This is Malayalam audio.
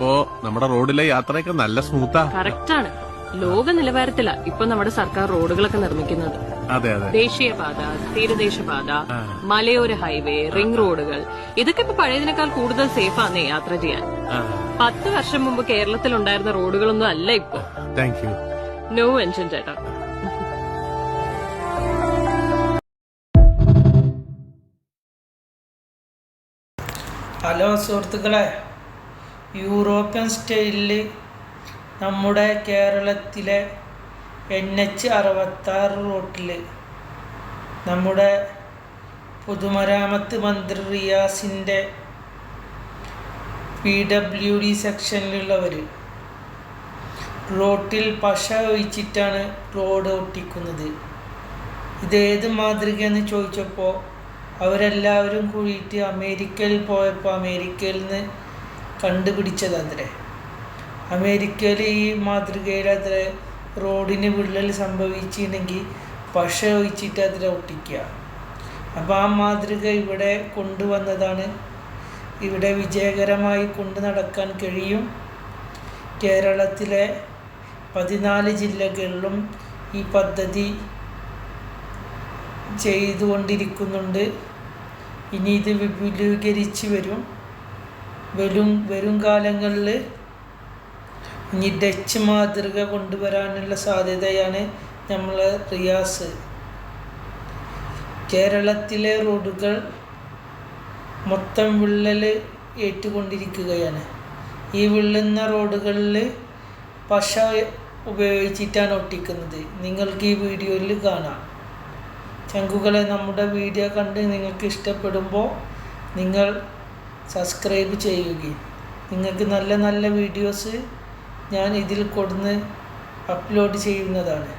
ഇപ്പോ നമ്മുടെ റോഡിലെ യാത്രയൊക്കെ നല്ല സ്മൂത്താ. കറക്റ്റ് ആണ് ലോക നിലവാരത്തിലാ ഇപ്പൊ നമ്മുടെ സർക്കാർ റോഡുകളൊക്കെ നിർമ്മിക്കുന്നത്. അതെ അതെ. ദേശീയപാത തീരദേശപാത മലയോര ഹൈവേ റിംഗ് റോഡുകൾ. ഇതൊക്കെ ഇപ്പൊ പഴയതിനേക്കാൾ കൂടുതൽ സേഫാന്നേ യാത്ര ചെയ്യാൻ. പത്ത് വർഷം മുമ്പ് കേരളത്തിൽ ഉണ്ടായിരുന്ന റോഡുകളൊന്നും അല്ല ഇപ്പൊ. താങ്ക് യു നോ ടെൻഷൻ ചേട്ടാ. ഹലോ സുഹൃത്തുക്കളെ. യൂറോപ്യൻ സ്റ്റൈലിൽ നമ്മുടെ കേരളത്തിലെ എൻ എച്ച് അറുപത്താറ് റൂട്ടിൽ നമ്മുടെ പൊതുമരാമത്ത് മന്ത്രി റിയാസിന്റെ പി ഡബ്ല്യു ഡി സെക്ഷനിലുള്ളവർ റോട്ടിൽ പശ ഒഴിച്ചിട്ടാണ് റോഡ് ഒട്ടിക്കുന്നത്. ഇതേത് മാതൃകയെന്ന് ചോദിച്ചപ്പോൾ അവരെല്ലാവരും കൂടിയിട്ട് അമേരിക്കയിൽ പോയപ്പോൾ അമേരിക്കയിൽ നിന്ന് കണ്ടുപിടിച്ചതത്രേ. അമേരിക്കയിൽ ഈ മാതൃകയിൽ അത്ര റോഡിന് വിള്ളൽ സംഭവിച്ചിട്ടുണ്ടെങ്കിൽ പശ ഒഴിച്ചിട്ട് അതിൽ ഒട്ടിക്കുക അപ്പോൾ ആ മാതൃക ഇവിടെ കൊണ്ടുവന്നതാണ്. ഇവിടെ വിജയകരമായി കൊണ്ടു നടക്കാൻ കഴിയും. കേരളത്തിലെ പതിനാല് ജില്ലകളിലും ഈ പദ്ധതി ചെയ്തുകൊണ്ടിരിക്കുന്നുണ്ട്. ഇനി ഇത് വിപുലീകരിച്ച് വരും. വരും വരും കാലങ്ങളിൽ ഇനി ഡച്ച് മാതൃക കൊണ്ടുവരാനുള്ള സാധ്യതയാണ് നമ്മൾ റിയാസ്. കേരളത്തിലെ റോഡുകൾ മൊത്തം വിള്ളൽ ഏറ്റുകൊണ്ടിരിക്കുകയാണ്. ഈ വിള്ളുന്ന റോഡുകളിൽ പശ ഉപയോഗിച്ചിട്ടാണ് ഒട്ടിക്കുന്നത്. നിങ്ങൾക്ക് ഈ വീഡിയോയിൽ കാണാം. ചങ്കുകളെ നമ്മുടെ വീഡിയോ കണ്ട് നിങ്ങൾക്ക് ഇഷ്ടപ്പെടുമ്പോൾ നിങ്ങൾ സബ്സ്ക്രൈബ് ചെയ്യുകയും. നിങ്ങൾക്ക് നല്ല നല്ല വീഡിയോസ് ഞാൻ ഇതിൽ കൊടുന്ന് അപ്ലോഡ് ചെയ്യുന്നതാണ്.